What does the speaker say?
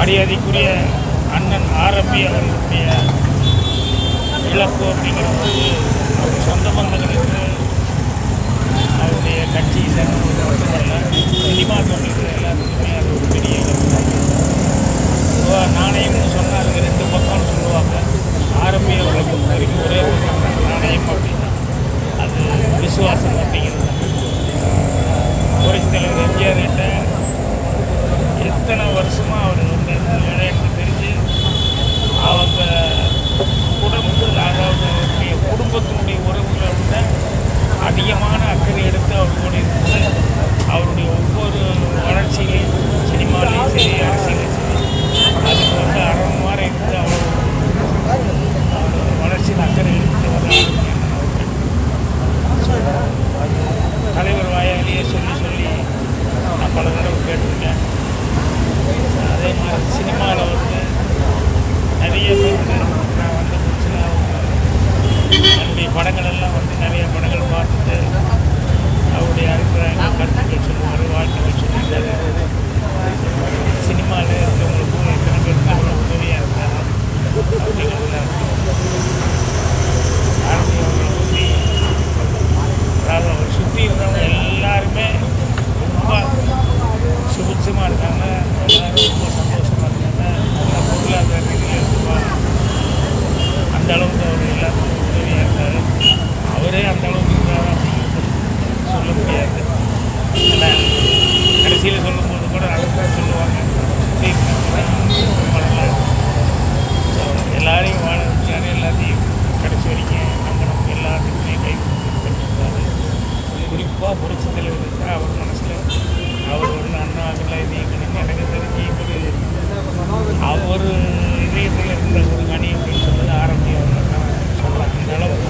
மரியாதைக்குரிய அண்ணன் ஆரம்பி அவர்களுடைய இழப்பு அப்படிங்கிற போது அவர் சொந்த பந்தங்களுக்கு அவருடைய கட்சி சேர்ந்தவங்க மட்டுமல்ல சினிமா தொழில்கள் எல்லாத்துக்குமே அது ஒரு பெரிய இழப்பு. நான் நாணயம்னு சொன்னால் அதுக்கு ரெண்டு பக்கம்னு சொல்லுவாங்க ஆரம்பி அவர்களை பொறுத்த வரைக்கும் ஒரே பக்கம் தான் நாணயம் அப்படின்னா அது விசுவாசம் அப்படிங்கிறது தான் புரட்சித் தலைவர் எம்ஜிஆர் கிட்ட எத்தனை வருஷமாக அவர் வந்து எனக்கு தெரிஞ்சு அவங்க குடும்பத்தில் அதாவது அவருடைய குடும்பத்தினுடைய உறவுகளை விட அதிகமான அக்கறை எடுத்து அவர்களோடு இருந்து அவருடைய ஒவ்வொரு வளர்ச்சியிலையும் சினிமாலையும் சரி அரசியலையும் சரி அதுக்கு வந்து அரண் மாதிரி இருந்து அவர் அவர் வளர்ச்சியில் அக்கறை எடுத்து தலைவர் வாயாலேயே சொல்லி சொல்லி நான் பல தடவை கேட்டிருக்கேன். அதே மாதிரி சினிமா வந்து நிறைய பேர் நான் வந்த புதுசில் என்னுடைய படங்கள் எல்லாம் வந்து நிறைய படங்கள் பார்த்துட்டு அவருடைய அபிப்பிராயங்கள் கருத்துக்கள் சொல்லுவார் வாழ்த்துக்கள் சொல்லியிருக்காரு. சினிமாவில் இருக்கிறவங்களுக்கும் எத்தனை பேருக்கு அவ்வளோ உதவியாக இருக்காரு? அப்படிங்கிறதுல ஆரம்பி அவர்களை பற்றி அதாவது அவர் சுற்றி இருந்தவங்க எல்லாருமே ரொம்ப சுபிட்சமாக இருக்காங்க. எல்லாரும் ரொம்ப சந்தோஷமாக இருக்காங்க. நல்ல பொருளாதார ரீதியில் இருப்பாங்க அந்த அளவுக்கு அவர் எல்லாத்துக்கும் அவரே அந்த அளவுக்கு சொல்ல முடியாது. கடைசியில் சொல்லும்போது கூட அழகாக சொல்லுவாங்க. எல்லாரையும் வாழ வச்சாரு எல்லாத்தையும் கடைசி வரைக்கும் நம்ம நமக்கு எல்லாத்துக்குமே கை கொடுத்துருக்காரு குறிப்பாக புரட்சி தலைவர் தான் அவர் மனசில். அவர் ஒன்று அண்ணா அதெல்லாம் இது இயக்கணும் எனக்கு தெரிஞ்சு ஒரு அவர் இதயத்தில் இருந்த ஒரு கனி அப்படின்னு சொல்றது ஆரம்பி அவர் சொல்லலாம் இந்த அளவுக்கு